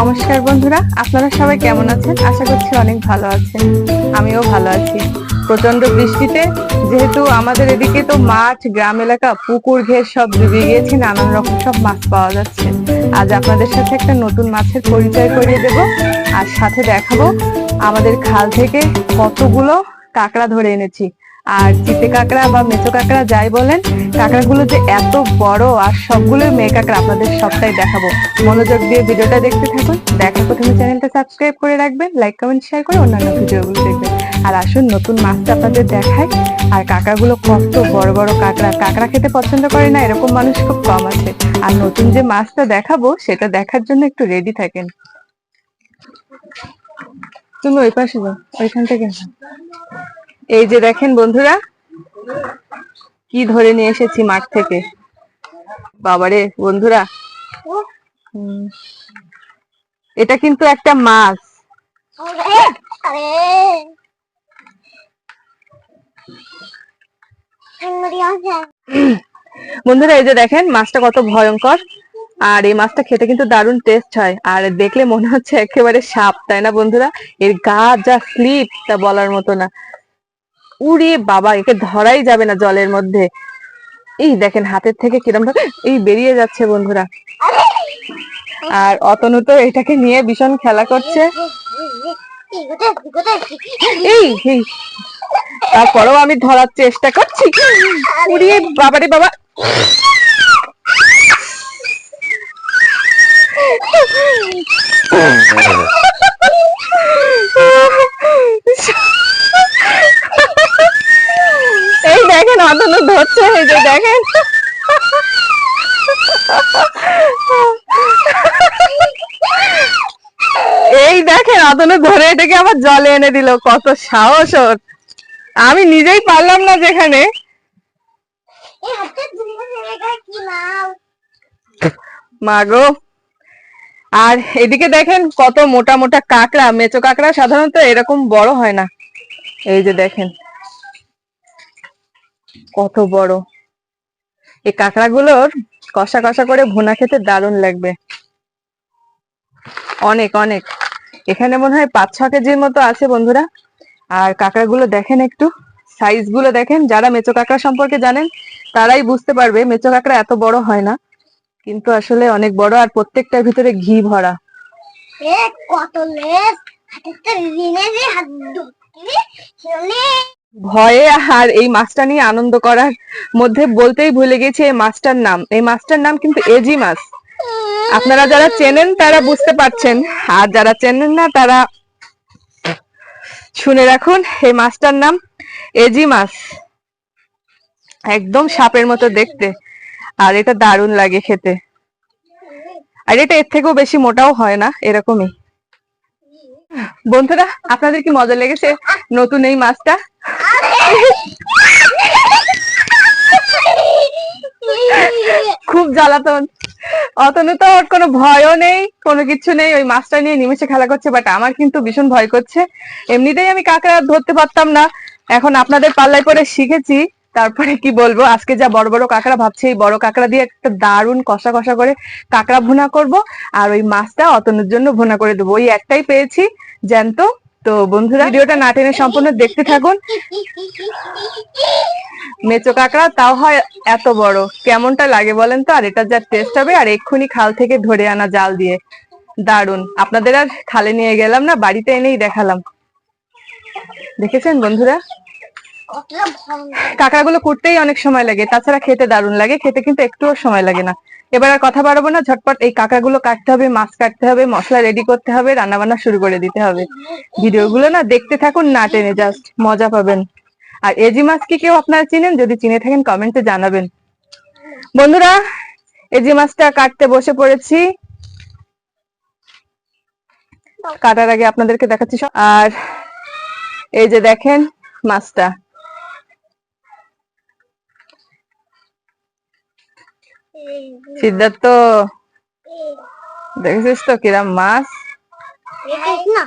নমস্কার বন্ধুরা, আপনারা সবাই কেমন আছেন? আশা করছি অনেক ভালো আছেন। আমিও ভালো আছি। প্রচণ্ড বৃষ্টিতে, যেহেতু আমাদের এদিকে তো মাঠ, গ্রাম এলাকা, পুকুর ঘের সব ডুবে গিয়েছে, নানান রকম সব মাছ পাওয়া যাচ্ছে। আজ আপনাদের সাথে একটা নতুন মাছের পরিচয় করিয়ে দেব আর সাথে দেখাবো আমাদের খাল থেকে কতগুলো কাঁকড়া ধরে এনেছি। আর চিতে কাঁকড়া বা মেচো কাঁকড়া যাই বলেন, কাঁকড়াগুলো যে এত বড় আর সবগুলো মেয়ে কাঁকড়া, আপনাদের সবটাই দেখাবো। মনোযোগ দিয়ে ভিডিওটা দেখতে থাকুন। দেখার প্রথমে চ্যানেলটা সাবস্ক্রাইব করে রাখবেন, লাইক, কমেন্ট শেয়ার করে অন্যান্য ভিডিওগুলো দেখবেন। আর আসুন, নতুন মাছটা আপনাদের দেখায়। আর কাঁকড়াগুলো কত বড় বড় কাঁকড়া কাঁকড়া খেতে পছন্দ করে না, এরকম মানুষ খুব কম আছে। আর নতুন যে মাছটা দেখাবো, সেটা দেখার জন্য একটু রেডি থাকেন। তুমি ওই পাশে যাও, ওইখান থেকে। এই যে দেখেন বন্ধুরা, কি ধরে নিয়ে এসেছি মাঠ থেকে। বাবারে, বন্ধুরা। এটা কিন্তু একটা মাছ। বন্ধুরা, এই যে দেখেন, মাছটা কত ভয়ঙ্কর। আর এই মাছটা খেতে কিন্তু দারুণ টেস্ট হয়। আর দেখলে মনে হচ্ছে একেবারে সাপ, তাই না বন্ধুরা? এর গা যা স্লিপ তা বলার মতো না। উড়ে বাবা, একে ধরাই যাবে না জলের মধ্যে। এই দেখেন, হাতের থেকে কিরম এই বেরিয়ে যাচ্ছে বন্ধুরা। আর অতনু তো এটাকে নিয়ে ভীষণ খেলা করছে। এই এই। তারপরেও আমি ধরার চেষ্টা করছি। উড়িয়ে বাবারে বাবা। এই দেখেন ধরছে এই যে দেখেন। এই দেখেন অতনু ধরে এটাকে আবার জলে এনে দিল, কত সাহস ওর। আমি নিজেই পারলাম না যেখানে। মাগো আর এদিকে দেখেন, কত মোটা মোটা কাঁকড়া, মেচো কাঁকড়া সাধারণত এরকম বড় হয় না। এই যে দেখেন। কত বড়। এই কাঁকড়াগুলোর কষা কষা করে ভুনা খেতে দারুণ লাগবে। অনেক অনেক। এখানে মনে হয় পাঁচ, ছ কেজির মতো আছে বন্ধুরা। আর কাঁকড়াগুলো দেখেন একটু। সাইজগুলো দেখেন। যারা মেচো কাঁকড়া সম্পর্কে জানেন, তারাই বুঝতে পারবে মেচো কাঁকড়া এত বড় হয় না। কিন্তু আসলে অনেক বড় আর প্রত্যেকটার ভিতরে ঘি ভরা। কত ভয়ে আর এই মাছটা নিয়ে আনন্দ করার মধ্যে বলতেই ভুলে গেছি এই মাছটার নাম। এই মাছটার নাম কিন্তু এজি মাছ। আপনারা যারা চেনেন তারা বুঝতে পারছেন। আর যারা চেনেন না, তারা শুনে রাখুন, এই মাছটার নাম এজি মাছ। একদম সাপের মতো দেখতে। আর এটা দারুণ লাগে খেতে। আর এটা এর থেকেও বেশি মোটাও হয় না, এরকমই। বন্ধুরা, আপনাদের কি মজা লেগেছে নতুন এই মাছটা? খুব জ্বালাতন। অতনু তো ওর কোনো ভয়ও নেই, কোনো কিছু নেই, ওই মাছটা নিয়ে নিমেষে খেলা করছে বাট আমার কিন্তু ভীষণ ভয় করছে। এমনিতেই আমি কাঁকড়া ধরতে পারতাম না। এখন আপনাদের পাল্লায় পরে শিখেছি। তারপরে কি বলব, আজকে যা বড় বড় কাঁকড়া ভাবছি, এই বড় কাঁকড়া দিয়ে একটা দারুণ কষা কষা করে কাঁকড়া ভুনা করব আর ওই মাছটা অতনুর জন্য ভুনা করে দেবো। ওই একটাই পেয়েছি, জ্যান্ত। তো বন্ধুরা, ভিডিওটা না টেনে সম্পূর্ণ দেখতে থাকুন। মেচো কাঁকড়া, তাও হয় এত বড়। কেমনটা লাগে বলেন তো? আর এটা যা টেস্ট হবে, আর এক্ষুনি খাল থেকে ধরে আনা জাল দিয়ে। দারুণ আপনাদের আর খালে নিয়ে গেলাম না, বাড়িতে এনেই দেখালাম। দেখেছেন বন্ধুরা? কাঁকড়াগুলো কুটতেই অনেক সময় লাগে, তাছাড়া খেতে দারুণ লাগে, খেতে কিন্তু একটুও সময় লাগে না। এবার আর কথা বাড়াবো না, ঝটপট এই কাঁকড়াগুলো কাটতে হবে, মাছ কাটতে হবে, মশলা রেডি করতে হবে রান্না বান্না শুরু করে দিতে হবে। ভিডিওগুলো না দেখতে থাকুন, না টেনে জাস্ট মজা পাবেন। আর এজি মাছ কি কেউ আপনারা চিনেন? যদি চিনে থাকেন কমেন্টে জানাবেন। বন্ধুরা, এজি মাছটা কাটতে বসে পড়েছি। কাটার আগে আপনাদেরকে দেখাচ্ছি আর এই যে দেখেন মাছটা। সিদ্ধার্থ দেখেছিস তো কিরাম মাছ না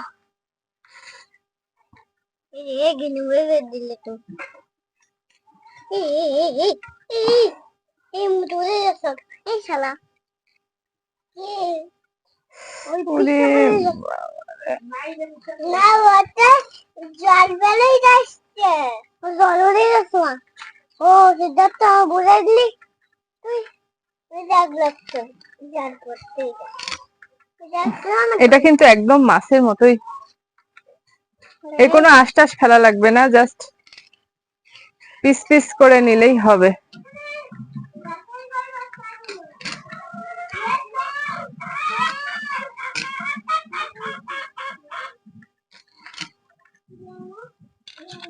জল বেলেই যাচ্ছে জল উড়ে গেছে। ও দিলি এটা কিন্তু একদম মাছের মতোই। এর কোনো আশটাস ফেলা লাগবে না জাস্ট পিস পিস করে নিলেই হবে।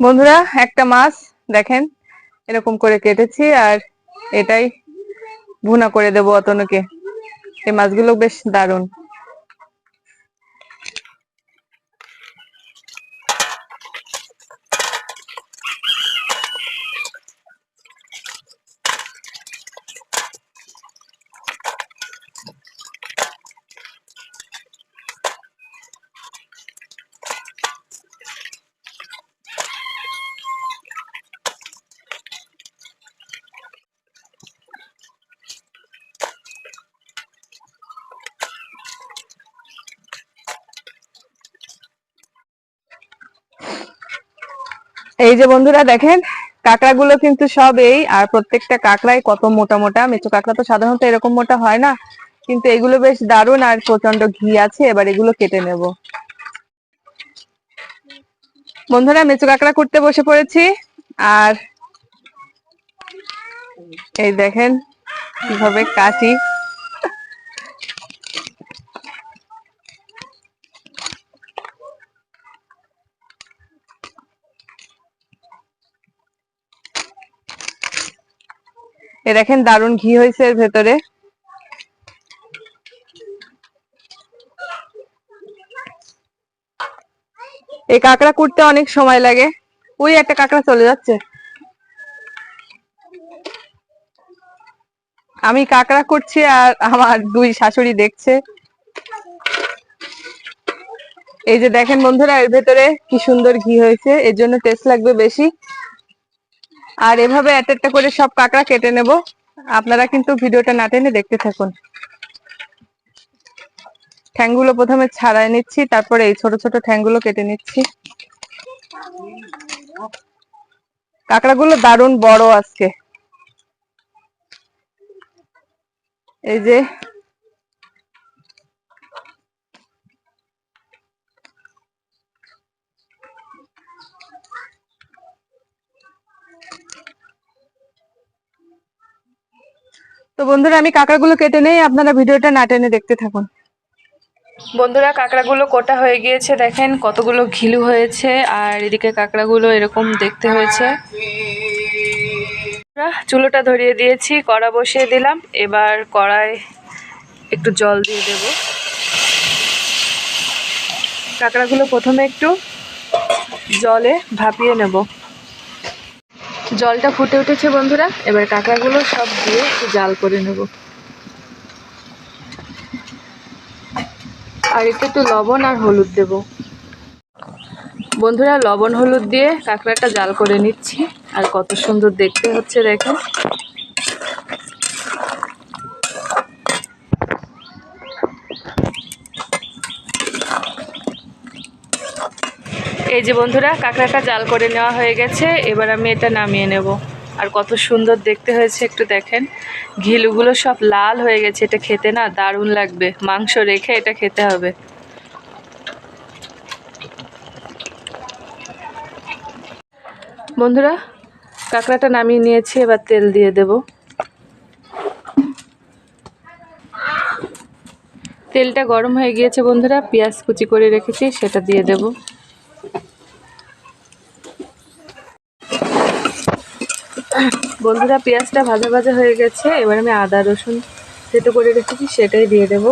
বন্ধুরা, একটা মাছ দেখেন, এরকম করে কেটেছি আর এটাই ভুনা করে দেবো অতনুকে। এই মাছগুলো বেশ দারুণ। এই যে বন্ধুরা দেখেন, কাঁকড়াগুলো কিন্তু সব এই, আর প্রত্যেকটা কাঁকড়াই কত মোটা মোটা। মেচো কাঁকড়া তো সাধারণত এরকম মোটা হয় না, কিন্তু এগুলো বেশ দারুণ আর প্রচণ্ড ঘি আছে, এবার এগুলো কেটে নেব। বন্ধুরা, মেচো কাঁকড়া করতে বসে পড়েছি, আর এই দেখেন কীভাবে কাটি। এ দেখেন দারুণ ঘি হয়েছে এর ভেতরে। এই কাঁকড়া কুটতে অনেক সময় লাগে। ওই একটা কাঁকড়া চলে যাচ্ছে। আমি কাঁকড়া করছি আর আমার দুই শাশুড়ি দেখছে। এই যে দেখেন বন্ধুরা, এর ভেতরে কি সুন্দর ঘি হয়েছে। এর জন্য টেস্ট লাগবে বেশি। আর এভাবে একটা একটা করে সব কাঁকড়া কেটে নেব। আপনারা কিন্তু ভিডিওটা না টেনে দেখতে থাকুন। ঠ্যাংগুলো প্রথমে ছাড়াই নিচ্ছি, তারপরে এই ছোট ছোট ঠ্যাংগুলো কেটে নিচ্ছি। কাঁকড়াগুলো দারুণ বড় আজকে। এই যে তো বন্ধুরা, আমি কাঁকড়াগুলো কেটে নেই, আপনারা ভিডিওটা না টেনে দেখতে থাকুন। বন্ধুরা, কাঁকড়াগুলো কোটা হয়ে গিয়েছে, দেখেন কতগুলো ঘিলু হয়েছে, আর এদিকে কাঁকড়াগুলো এরকম দেখতে হয়েছে। চুলোটা ধরিয়ে দিয়েছি, কড়া বসিয়ে দিলাম, এবার কড়ায় একটু জল দিয়ে দেব। কাঁকড়াগুলো প্রথমে একটু জলে ভাপিয়ে নেব। জলটা ফুটে উঠেছে বন্ধুরা। এবার কাঁকড়াগুলো সব দিয়ে একটু জাল করে নেব। আর একটু একটু লবণ আর হলুদ দেব। বন্ধুরা, লবণ হলুদ দিয়ে কাঁকড়াটা জাল করে নিচ্ছি। আর কত সুন্দর দেখতে হচ্ছে দেখেন। এই যে বন্ধুরা, কাঁকড়াটা জাল করে নেওয়া হয়ে গেছে। এবার আমি এটা নামিয়ে নেব। আর কত সুন্দর দেখতে হয়েছে, একটু দেখেন। ঘিলুগুলো সব লাল হয়ে গেছে, এটা খেতে না দারুণ লাগবে। মাংস রেখে এটা খেতে হবে। বন্ধুরা, কাঁকড়াটা নামিয়ে নিয়েছি, এবার তেল দিয়ে দেব। তেলটা গরম হয়ে গিয়েছে বন্ধুরা, পেঁয়াজ কুচি করে রেখেছি, সেটা দিয়ে দেব। বন্ধুরা, পেঁয়াজটা ভাজা ভাজা হয়ে গেছে। এবার আমি আদা, রসুন থেতো করে রেখেছি, সেটাই দিয়ে দেব।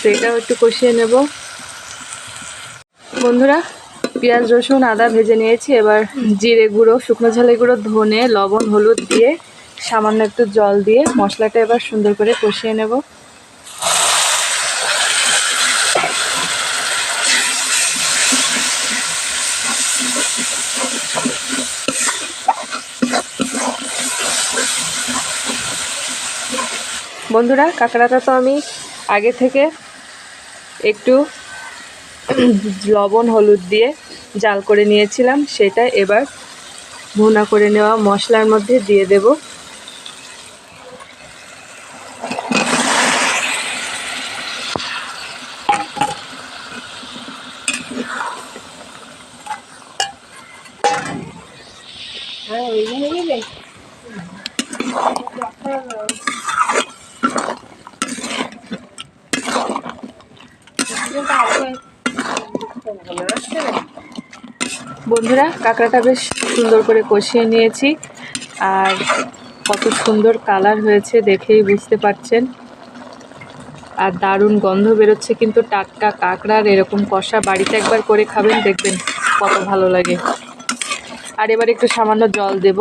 সেটাও একটু কষিয়ে নেব। বন্ধুরা, পেঁয়াজ, রসুন, আদা ভেজে নিয়েছি। এবার জিরে গুঁড়ো, শুকনো ঝালের গুঁড়ো, ধনে, লবণ, হলুদ দিয়ে সামান্য একটু জল দিয়ে মশলাটা এবার সুন্দর করে কষিয়ে নেব। বন্ধুরা, কাঁকড়াটা তো আমি আগে থেকে একটু লবণ, হলুদ দিয়ে জাল করে নিয়েছিলাম। সেটা এবার ভুনা করে নেওয়া মশলার মধ্যে দিয়ে দেবো। বন্ধুরা, কাঁকড়াটা বেশ সুন্দর করে কষিয়ে নিয়েছি। আর কত সুন্দর কালার হয়েছে দেখেই বুঝতে পারছেন। আর দারুণ গন্ধ বেরোচ্ছে, কিন্তু টাটকা কাঁকড়ার এরকম কষা বাড়িতে একবার করে খাবেন, দেখবেন কত ভালো লাগে। আর এবার একটু সামান্য জল দেব।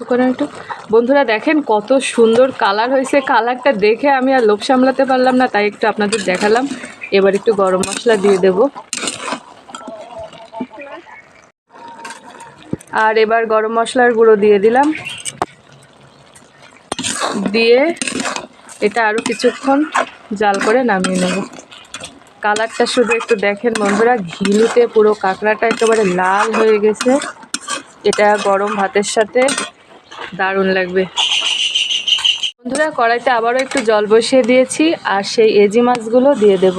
একটু। বন্ধুরা দেখেন কত সুন্দর কালার হয়েছে। কালারটা দেখে আমি আর লোভ সামলাতে পারলাম না, তাই একটু আপনাদের দেখালাম। এবার একটু গরম মশলা দিয়ে দেব। আর এবার গরম মশলার গুঁড়ো দিয়ে দিলাম। দিয়ে এটা আরও কিছুক্ষণ জাল করে নামিয়ে নেব। কালারটা শুধু একটু দেখেন বন্ধুরা, ঘিলুতে পুরো কাঁকড়াটা একেবারে লাল হয়ে গেছে। এটা গরম ভাতের সাথে দারুণ লাগবে। বন্ধুরা, কড়াইতে আবারও একটু জল বসিয়ে দিয়েছি আর সেই এজি মাছগুলো দিয়ে দেব।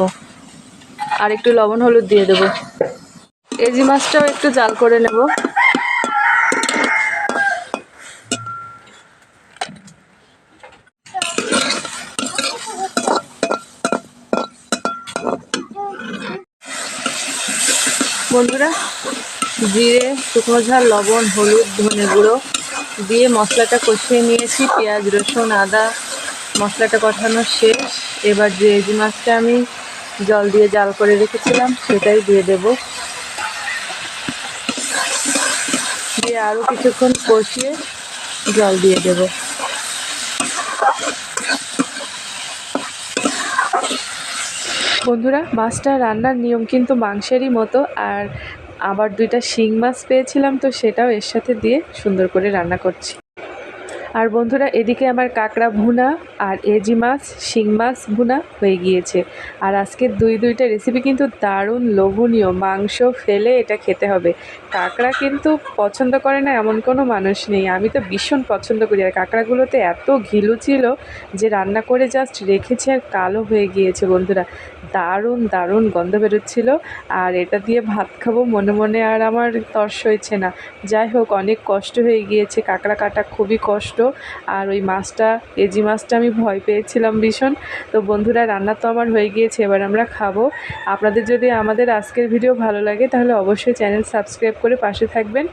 আর একটু লবণ, হলুদ দিয়ে দেব। এজি মাছটাও একটু জাল করে নেব। বন্ধুরা, জিরে, শুকনো ঝাল, লবণ, হলুদ, ধনে গুঁড়ো দিয়ে মশলাটা কষিয়ে নিয়েছি, পেঁয়াজ, রসুন, আদা, মশলাটা কষানো শেষ। এবার যে এজি মাছটা আমি জল দিয়ে জাল করে রেখেছিলাম, সেটাই দিয়ে দেব। দিয়ে আরও কিছুক্ষণ কষিয়ে জল দিয়ে দেব। বন্ধুরা মাছটা রান্নার নিয়ম কিন্তু মাংসেরই মতো, আর আবার দুইটা শিং মাছ পেয়েছিলাম তো সেটাও এর সাথে দিয়ে সুন্দর করে রান্না করছি। আর বন্ধুরা, এদিকে আমার কাঁকড়া ভুনা আর এজি মাছ, শিং মাছ ভুনা হয়ে গিয়েছে। আর আজকের দুই দুইটা রেসিপি কিন্তু দারুণ লোভনীয়। মাংস ফেলে এটা খেতে হবে। কাঁকড়া কিন্তু পছন্দ করে না এমন কোনো মানুষ নেই। আমি তো ভীষণ পছন্দ করি। আর কাঁকড়াগুলোতে এত ঘিলু ছিল যে রান্না করে জাস্ট রেখেছি আর কালো হয়ে গিয়েছে বন্ধুরা। দারুণ দারুণ গন্ধ বেরোচ্ছিল। আর এটা দিয়ে ভাত খাব মনে মনে আর আমার তর্স হয়েছে না। যাই হোক, অনেক কষ্ট হয়ে গিয়েছে। কাঁকড়া কাটা খুবই কষ্ট। আর ওই মাছটা, এজি মাছটা আমি ভয় পেয়েছিলাম ভীষণ। তো বন্ধুরা, রান্না তো আমার হয়ে গিয়েছে, এবার আমরা খাব। আপনাদের যদি আমাদের আজকের ভিডিও ভালো লাগে, তাহলে অবশ্যই চ্যানেল সাবস্ক্রাইব করে পাশে থাকবেন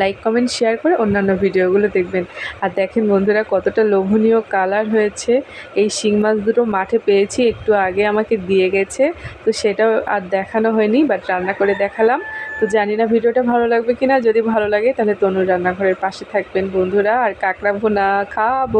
লাইক কমেন্ট শেয়ার করে অন্যান্য ভিডিওগুলো দেখবেন। আর দেখেন বন্ধুরা, কতটা লোভনীয় কালার হয়েছে। এই শিং মাছ দুটো মাঠে পেয়েছি, একটু আগে আমাকে দিয়ে গেছে, তো সেটাও আর দেখানো হয়নি বাট রান্না করে দেখালাম। তো জানি না ভিডিওটা ভালো লাগবে কি না যদি ভালো লাগে তাহলে তনুর রান্নাঘরের পাশে থাকবেন বন্ধুরা। আর কাঁকড়া ভুনা খাব।